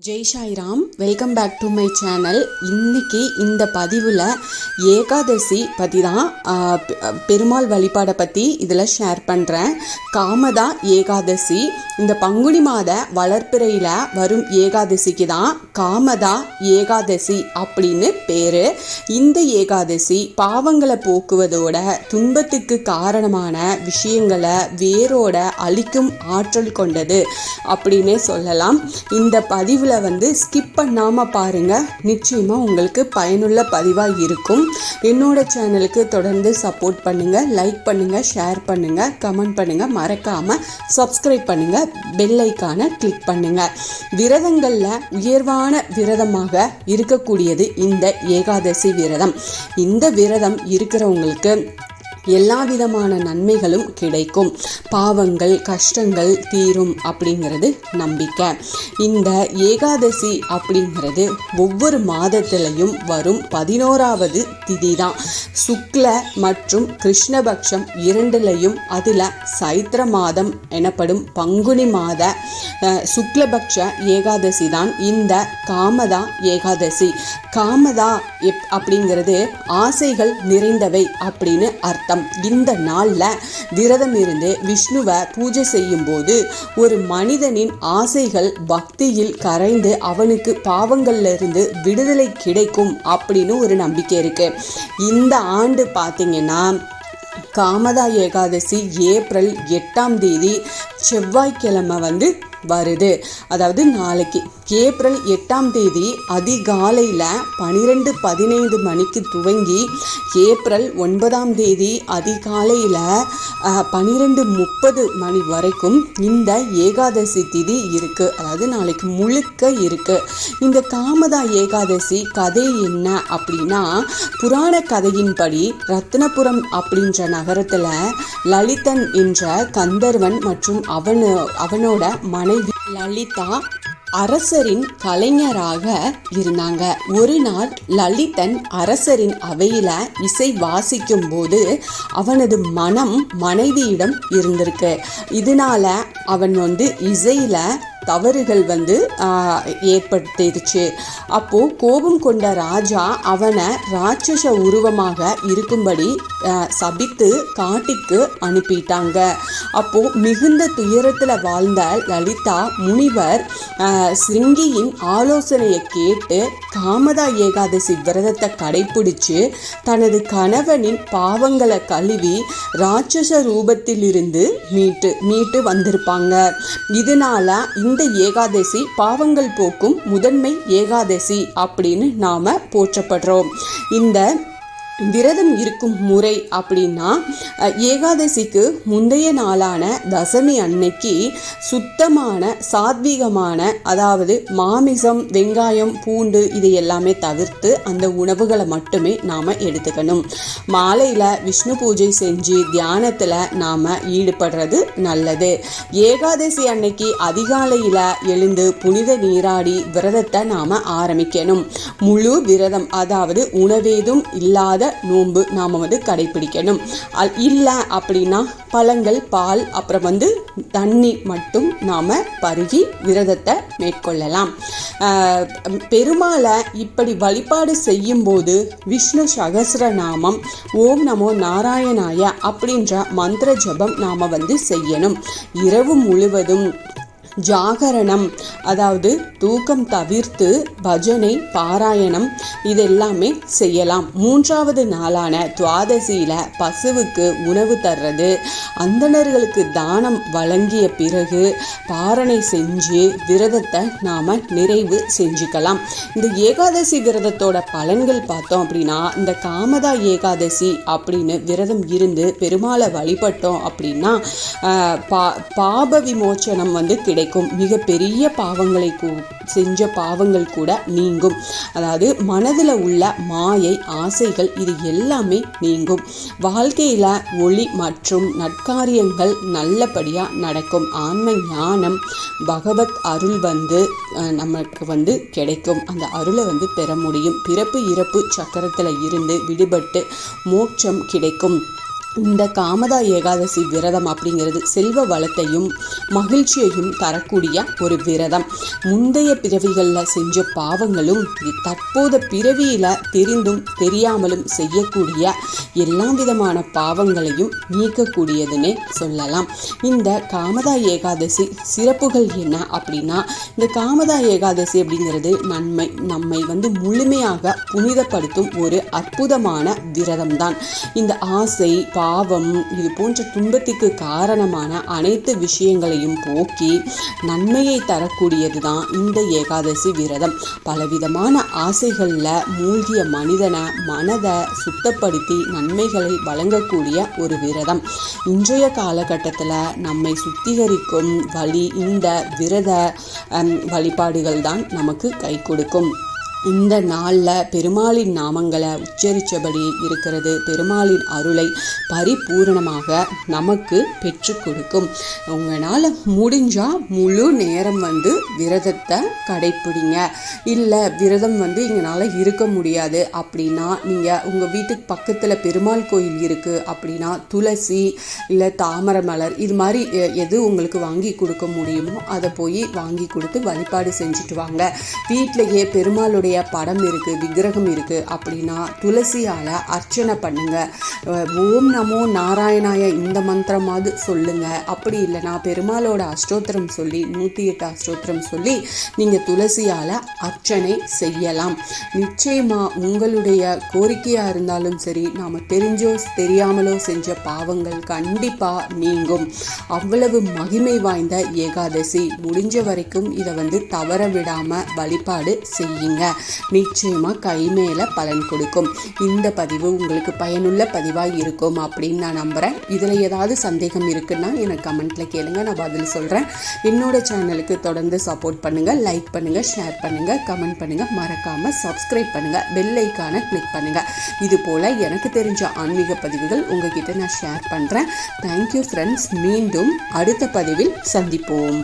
Jai Sairam welcome back to my channel இன்னைக்கு இந்த பதிவில் ஏகாதசி பற்றி தான் பெருமாள் வழிபாடை பற்றி இதில் ஷேர் பண்ணுறேன் காமதா ஏகாதசி. இந்த பங்குனி மாத வளர்ப்பிறையில் வரும் ஏகாதசிக்கு தான் காமதா ஏகாதசி அப்படின்னு பேர். இந்த ஏகாதசி பாவங்களை போக்குவதோட துன்பத்துக்கு காரணமான விஷயங்களை வேரோட அழிக்கும் ஆற்றல் கொண்டது அப்படின்னே சொல்லலாம். இந்த பதிவில் வந்து ஸ்கிப் பண்ணாமல் பாருங்கள் நிச்சயமாக உங்களுக்கு பயனுள்ள பதிவாக இருக்கும். என்னோட சேனலுக்கு தொடர்ந்து சப்போர்ட் பண்ணுங்கள் லைக் பண்ணுங்கள் ஷேர் பண்ணுங்கள் கமெண்ட் பண்ணுங்கள் மறக்காமல் சப்ஸ்கிரைப் பண்ணுங்கள் பெல்லைக்கான கிளிக் பண்ணுங்கள் விரதங்களில் உயர்வான விரதமாக இருக்கக்கூடியது இந்த ஏகாதசி விரதம். இந்த விரதம் இருக்கிறவங்களுக்கு எல்லா விதமான நன்மைகளும் கிடைக்கும். பாவங்கள் கஷ்டங்கள் தீரும் அப்படிங்கிறது நம்பிக்கை. இந்த ஏகாதசி அப்படிங்கிறது ஒவ்வொரு மாதத்திலையும் வரும் பதினோராவது திதி தான் சுக்ல மற்றும் கிருஷ்ணபக்ஷம் இரண்டுலையும் அதில் சைத்திர மாதம் எனப்படும் பங்குனி மாத சுக்லபக்ஷ ஏகாதசி தான் இந்த காமதா ஏகாதசி. காமதா எப் அப்படிங்கிறது ஆசைகள் நிறைந்தவை அப்படின்னு அர்த்தம். இந்த நாளில் விரதம் இருந்து விஷ்ணுவை பூஜை செய்யும்போது ஒரு மனிதனின் ஆசைகள் பக்தியில் கரைந்து அவனுக்கு பாவங்கள்ல இருந்து விடுதலை கிடைக்கும் அப்படின்னு ஒரு நம்பிக்கை இருக்கு. இந்த ஆண்டு பார்த்தீங்கன்னா காமதா ஏகாதசி ஏப்ரல் எட்டாம் தேதி செவ்வாய்க்கிழமை வந்து வருது. அதாவது நாளைக்கு ஏப்ரல் எட்டாம் தேதி அதிகாலையில் பன்னிரெண்டு பதினைந்து மணிக்கு துவங்கி ஏப்ரல் ஒன்பதாம் தேதி அதிகாலையில் பன்னிரெண்டு முப்பது மணி வரைக்கும் இந்த ஏகாதசி திதி இருக்குது அதாவது நாளைக்கு முழுக்க இருக்குது இந்த காமதா ஏகாதசி கதை என்ன அப்படின்னா புராண கதையின்படி ரத்னபுரம் அப்படின்ற நகரத்தில் லலிதன் என்ற கந்தர்வன் மற்றும் அவனு அவனோட மனைவி லலிதா அரசரின் கலைஞராக இருந்தாங்க. ஒரு நாள் லலிதன் அரசரின் அவையில இசை வாசிக்கும் போது அவனது மனம் மனைவியிடம் இருந்திருக்கு. இதனால அவன் வந்து இசையில தவறுகள் வந்து ஏற்படுத்திடுச்சு அப்போ கோபம் கொண்ட ராஜா அவனை ராட்சச உருவமாக இருக்கும்படி சபித்து காட்டிக்கு அனுப்பிட்டாங்க. அப்போ மிகுந்த துயரத்துல வாழ்ந்த லலிதா முனிவர் ஆஹ், சிருங்கியின் ஆலோசனையை கேட்டு காமதா ஏகாதசி விரதத்தை கடைபிடிச்சு தனது கணவனின் பாவங்களை கழுவி ராட்சச ரூபத்திலிருந்து மீட்டு மீட்டு வந்திருப்பாங்க. இதனால இந்த இந்த ஏகாதசி பாவங்கள் போக்கும் முதன்மை ஏகாதசி அப்படின்னு நாம போற்றப்படுறோம். இந்த விரதம் இருக்கும் முறை அப்படின்னா ஏகாதசிக்கு முந்தைய நாளான தசமி அன்னைக்கு சுத்தமான சாத்வீகமான அதாவது மாமிசம் வெங்காயம் பூண்டு இது எல்லாமே தவிர்த்து அந்த உணவுகளை மட்டுமே நாம் எடுத்துக்கணும். மாலையில் விஷ்ணு பூஜை செஞ்சு தியானத்தில் நாம் ஈடுபடுறது நல்லது. ஏகாதசி அன்னைக்கு அதிகாலையில் எழுந்து புனித நீராடி விரதத்தை நாம் ஆரம்பிக்கணும். முழு விரதம் அதாவது உணவேதும் இல்லாத நோன்பு நாம் வந்து கடைபிடிக்கணும் இல்லை அப்படின்னா பழங்கள் பால் அப்புறம் வந்து தண்ணி மட்டும் நாம் பருகி விரதத்தை மேற்கொள்ளலாம். ஆஹ் பெருமாளை இப்படி வழிபாடு செய்யும்போது விஷ்ணு சகஸ்ரநாமம் ஓம் நமோ நாராயணாய அப்படின்ற மந்திர ஜபம் நாம் வந்து செய்யணும். இரவு முழுவதும் ஜாகரணம் அதாவது தூக்கம் தவிர்த்து பஜனை பாராயணம் இதெல்லாமே செய்யலாம். மூன்றாவது நாளான துவாதசியில பசுவுக்கு உணவு தர்றது அந்தணர்களுக்கு தானம் வழங்கிய பிறகு பாரணை செஞ்சு விரதத்தை நாம நிறைவு செஞ்சுக்கலாம். இந்த ஏகாதசி விரதத்தோட பலன்கள் பார்த்தோம் அப்படின்னா இந்த காமதா ஏகாதசி அப்படின்னு விரதம் இருந்து பெருமாளை வழிபட்டோம் அப்படின்னா பா பாப விமோச்சனம் வந்து கிடைக்கும். மிகப்பெரிய பாவங்களை செஞ்ச பாவங்கள் கூட நீங்கும். அதாவது மனதில் உள்ள மாயை ஆசைகள் இது எல்லாமே நீங்கும். வாழ்க்கையில் ஒளி மற்றும் நற்காரியங்கள் நல்லபடியாக நடக்கும். ஆன்ம ஞானம் பகவத் அருள் வந்து நமக்கு வந்து கிடைக்கும். அந்த அருளை வந்து பெற முடியும். பிறப்பு இறப்பு சக்கரத்தில் இருந்து விடுபட்டு மோட்சம் கிடைக்கும். இந்த காமதா ஏகாதசி விரதம் அப்படிங்கிறது செல்வ வளத்தையும் மகிழ்ச்சியையும் தரக்கூடிய ஒரு விரதம். முந்தைய பிறவிகளில் செஞ்ச பாவங்களும் தற்போத பிறவியில் தெரிந்தும் தெரியாமலும் செய்யக்கூடிய எல்லா விதமான பாவங்களையும் நீக்கக்கூடியதுன்னே சொல்லலாம். இந்த காமதா ஏகாதசி சிறப்புகள் என்ன அப்படின்னா இந்த காமதா ஏகாதசி அப்படிங்கிறது நன்மை நம்மை வந்து முழுமையாக புனிதப்படுத்தும் ஒரு அற்புதமான விரதம் தான் இந்த ஆசை பாவம் இது போன்ற துன்பத்துக்கு காரணமான அனைத்து விஷயங்களையும் போக்கி நன்மையை தரக்கூடியது தான் இந்த ஏகாதசி விரதம். பலவிதமான ஆசைகளில் மூழ்கிய மனிதனை மனதை சுத்தப்படுத்தி நன்மைகளை வழங்கக்கூடிய ஒரு விரதம். இன்றைய காலகட்டத்தில் நம்மை சுத்திகரிக்கும் வழி இந்த விரத வழிபாடுகள் தான் நமக்கு கை கொடுக்கும். இந்த நாளில் பெருமாளின் நாமங்களை உச்சரித்தபடி இருக்கிறது. பெருமாளின் அருளை பரிபூரணமாக நமக்கு பெற்று கொடுக்கும். உங்களால் முடிஞ்சால் முழு நேரம் வந்து விரதத்தை கடைப்பிடிங்க. இல்லை விரதம் வந்து எங்களால் இருக்க முடியாது. அப்படின்னா நீங்கள் உங்கள் வீட்டுக்கு பக்கத்தில் பெருமாள் கோயில் இருக்குது அப்படின்னா துளசி இல்லை தாமரை மலர் இது மாதிரி எ- எது உங்களுக்கு வாங்கி கொடுக்க முடியுமோ அதை போய் வாங்கி கொடுத்து வழிபாடு செஞ்சுட்டு வாங்க. வீட்டிலேயே பெருமாளுடைய படம் இருக்குது விக்கிரகம் இருக்குது அப்படின்னா துளசியால் அர்ச்சனை பண்ணுங்கள் ஓம் நமோ நாராயணாய இந்த மந்திரமாவது சொல்லுங்கள் அப்படி இல்லைனா பெருமாளோட அஷ்டோத்திரம் சொல்லி நூற்றி எட்டு அஷ்டோத்திரம் சொல்லி நீங்கள் துளசியால் அர்ச்சனை செய்யலாம். நிச்சயமாக உங்களுடைய கோரிக்கையாக இருந்தாலும் சரி நாம் தெரிஞ்சோ தெரியாமலோ செஞ்ச பாவங்கள் கண்டிப்பாக நீங்கும். அவ்வளவு மகிமை வாய்ந்த ஏகாதசி. முடிஞ்ச வரைக்கும் இதை வந்து தவற விடாமல் வழிபாடு செய்யுங்க. நிச்சயமாக கை மேலே பலன் கொடுக்கும். இந்த பதிவு உங்களுக்கு பயனுள்ள பதிவாக இருக்கும் அப்படின்னு நான் நம்புகிறேன் இதில் ஏதாவது சந்தேகம் இருக்குன்னா எனக்கு கமெண்ட்டில் கேளுங்க. நான் பதில் சொல்கிறேன் என்னோட சேனலுக்கு தொடர்ந்து சப்போர்ட் பண்ணுங்கள் லைக் பண்ணுங்கள் ஷேர் பண்ணுங்கள் கமெண்ட் பண்ணுங்கள் மறக்காமல் சப்ஸ்கிரைப் பண்ணுங்கள் பெல் ஐக்கானை கிளிக் பண்ணுங்கள் இது போல் எனக்கு தெரிஞ்ச ஆன்மீக பதிவுகள் உங்ககிட்ட நான் ஷேர் பண்ணுறேன் தேங்க்யூ ஃப்ரெண்ட்ஸ் மீண்டும் அடுத்த பதிவில் சந்திப்போம்.